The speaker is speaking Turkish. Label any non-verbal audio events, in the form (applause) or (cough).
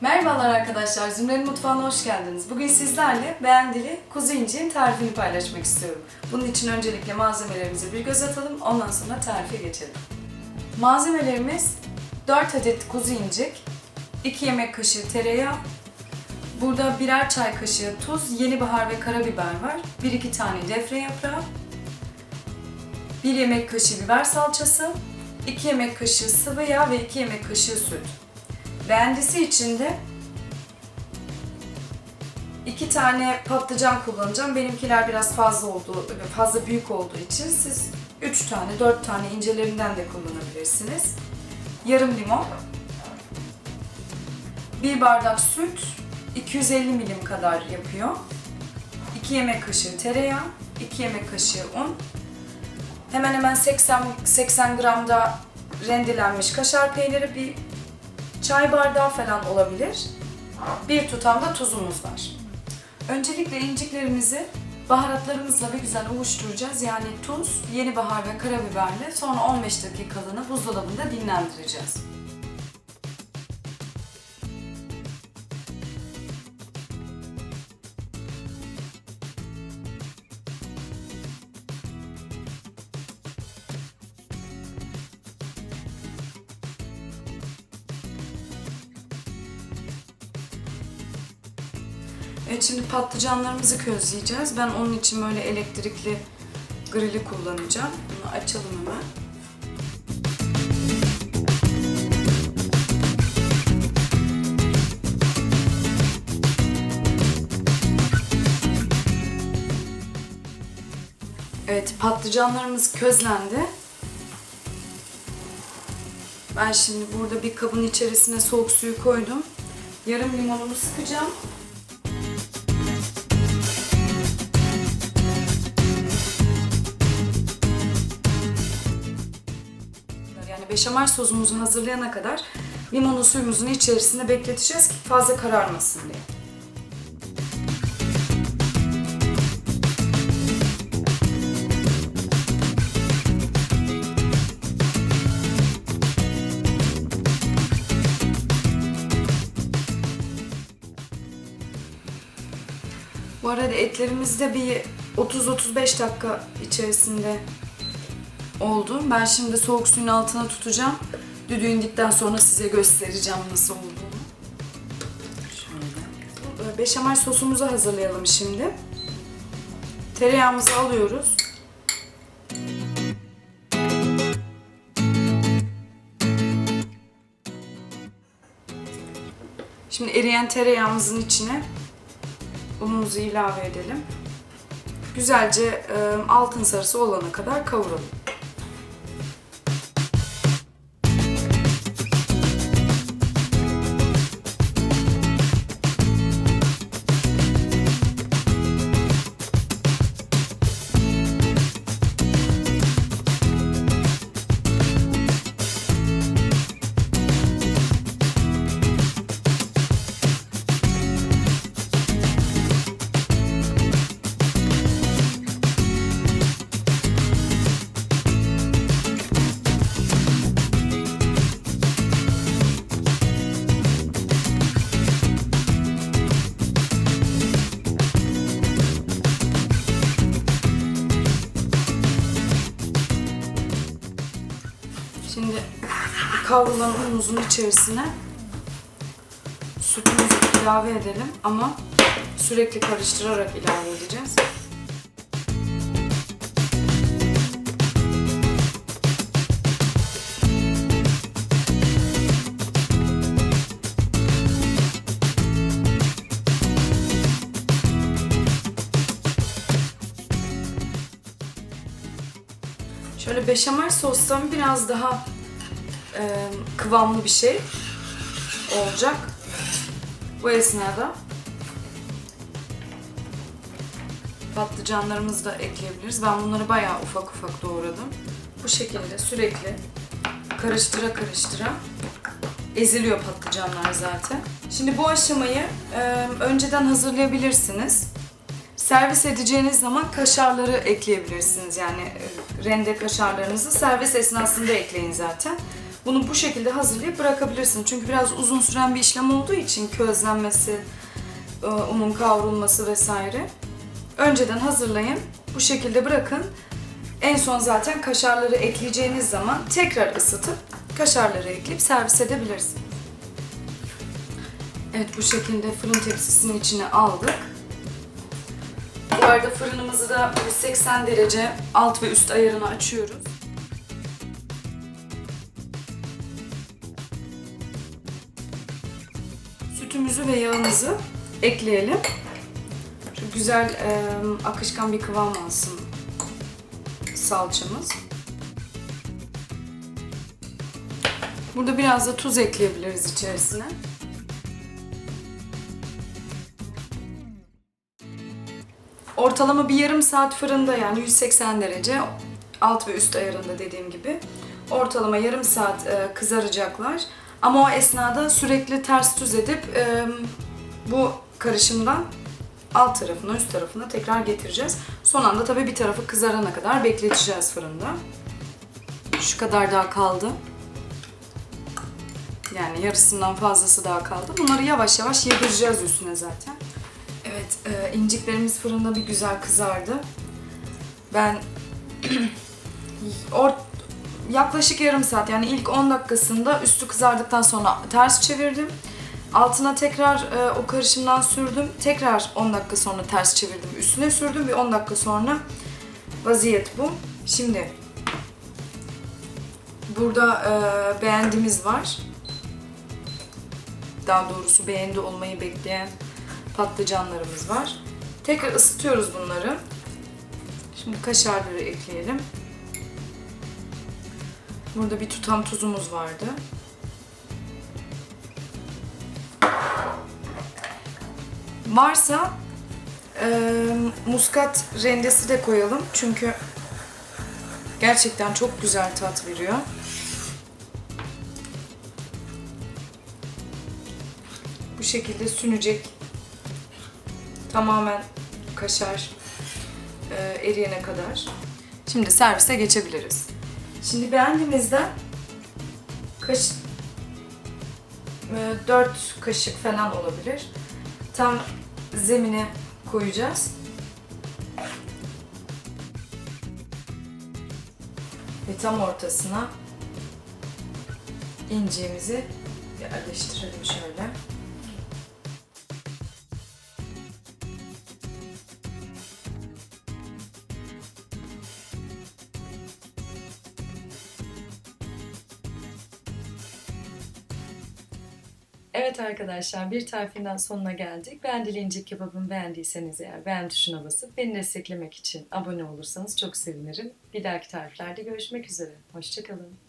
Merhabalar arkadaşlar, Zümre'nin mutfağına hoş geldiniz. Bugün sizlerle beğendili kuzu incinin tarifini paylaşmak istiyorum. Bunun için öncelikle malzemelerimize bir göz atalım, ondan sonra tarife geçelim. Malzemelerimiz 4 adet kuzu incik, 2 yemek kaşığı tereyağı, burada birer çay kaşığı tuz, yeni bahar ve karabiber var, 1-2 tane defne yaprağı, 1 yemek kaşığı biber salçası, 2 yemek kaşığı sıvı yağ ve 2 yemek kaşığı süt. Beğendisi için de iki tane patlıcan kullanacağım. Benimkiler biraz fazla oldu, fazla büyük olduğu için siz üç tane, dört tane incelerinden de kullanabilirsiniz. Yarım limon, bir bardak süt, 250 milim kadar yapıyor. 2 yemek kaşığı tereyağı, 2 yemek kaşığı un, hemen hemen 80 80 gram da rendelenmiş kaşar peyniri, bir çay bardağı falan olabilir. Bir tutam da tuzumuz var. Öncelikle inciklerimizi baharatlarımızla bir güzel ovuşturacağız. Yani tuz, yeni bahar ve karabiberle sonra 15 dakikalığına buzdolabında dinlendireceğiz. Evet şimdi patlıcanlarımızı közleyeceğiz. Ben onun için böyle elektrikli grili kullanacağım. Bunu açalım hemen. Evet patlıcanlarımız közlendi. Ben şimdi burada bir kabın içerisine soğuk suyu koydum. Yarım limonumu sıkacağım. Beşamel sosumuzu hazırlayana kadar limonu suyumuzun içerisinde bekleteceğiz ki fazla kararmasın diye. Bu arada etlerimiz de bir 30-35 dakika içerisinde oldu. Ben şimdi soğuk suyun altına tutacağım. Düdüğü indikten sonra size göstereceğim nasıl olduğunu. Şöyle. Beşamel sosumuzu hazırlayalım şimdi. Tereyağımızı alıyoruz. Şimdi eriyen tereyağımızın içine unumuzu ilave edelim. Güzelce e, altın sarısı olana kadar kavuralım. Kavrulan unumuzun içerisine sütümüzü ilave edelim ama sürekli karıştırarak ilave edeceğiz. Şöyle beşamel sostan biraz daha e, kıvamlı bir şey olacak. Bu esnada patlıcanlarımızı da ekleyebiliriz. Ben bunları bayağı ufak ufak doğradım. Bu şekilde sürekli karıştıra karıştıra eziliyor patlıcanlar zaten. Şimdi bu aşamayı e, önceden hazırlayabilirsiniz. Servis edeceğiniz zaman kaşarları ekleyebilirsiniz. Yani e, rende kaşarlarınızı servis esnasında ekleyin zaten. Bunu bu şekilde hazırlayıp bırakabilirsiniz. Çünkü biraz uzun süren bir işlem olduğu için közlenmesi, e, unun kavrulması vesaire. Önceden hazırlayın. Bu şekilde bırakın. En son zaten kaşarları ekleyeceğiniz zaman tekrar ısıtıp kaşarları ekleyip servis edebilirsiniz. Evet bu şekilde fırın tepsisinin içine aldık. Bu arada fırınımızı da 180 derece alt ve üst ayarını açıyoruz. Ve yağımızı ekleyelim. Şu güzel e, akışkan bir kıvam alsın salçamız. Burada biraz da tuz ekleyebiliriz içerisine. Ortalama bir yarım saat fırında yani 180 derece alt ve üst ayarında dediğim gibi. Ortalama yarım saat e, kızaracaklar. Ama o esnada sürekli ters düz edip e, bu karışımdan alt tarafına üst tarafına tekrar getireceğiz. Son anda tabii bir tarafı kızarana kadar bekleteceğiz fırında. Şu kadar daha kaldı. Yani yarısından fazlası daha kaldı. Bunları yavaş yavaş yedireceğiz üstüne zaten. Evet, e, inciklerimiz fırında bir güzel kızardı. Ben (clears throat) or yaklaşık yarım saat yani ilk 10 dakikasında üstü kızardıktan sonra ters çevirdim. Altına tekrar e, o karışımdan sürdüm. Tekrar 10 dakika sonra ters çevirdim. Üstüne sürdüm. Bir 10 dakika sonra vaziyet bu. Şimdi burada e, beğendiğimiz var. Daha doğrusu beğendi olmayı bekleyen patlıcanlarımız var. Tekrar ısıtıyoruz bunları. Şimdi kaşarları ekleyelim. Burada bir tutam tuzumuz vardı. Varsa e, muskat rendesi de koyalım. Çünkü gerçekten çok güzel tat veriyor. Bu şekilde sünecek. Tamamen kaşar e, eriyene kadar. Şimdi servise geçebiliriz. Şimdi beğendiğimizde kaş, e, 4 kaşık falan olabilir. Tam zemine koyacağız. Ve tam ortasına inciğimizi yerleştirelim şöyle. Evet arkadaşlar bir tarifinden sonuna geldik. Beğendili incik kebabımı beğendiyseniz eğer beğen tuşuna basıp beni desteklemek için abone olursanız çok sevinirim. Bir dahaki tariflerde görüşmek üzere. Hoşçakalın.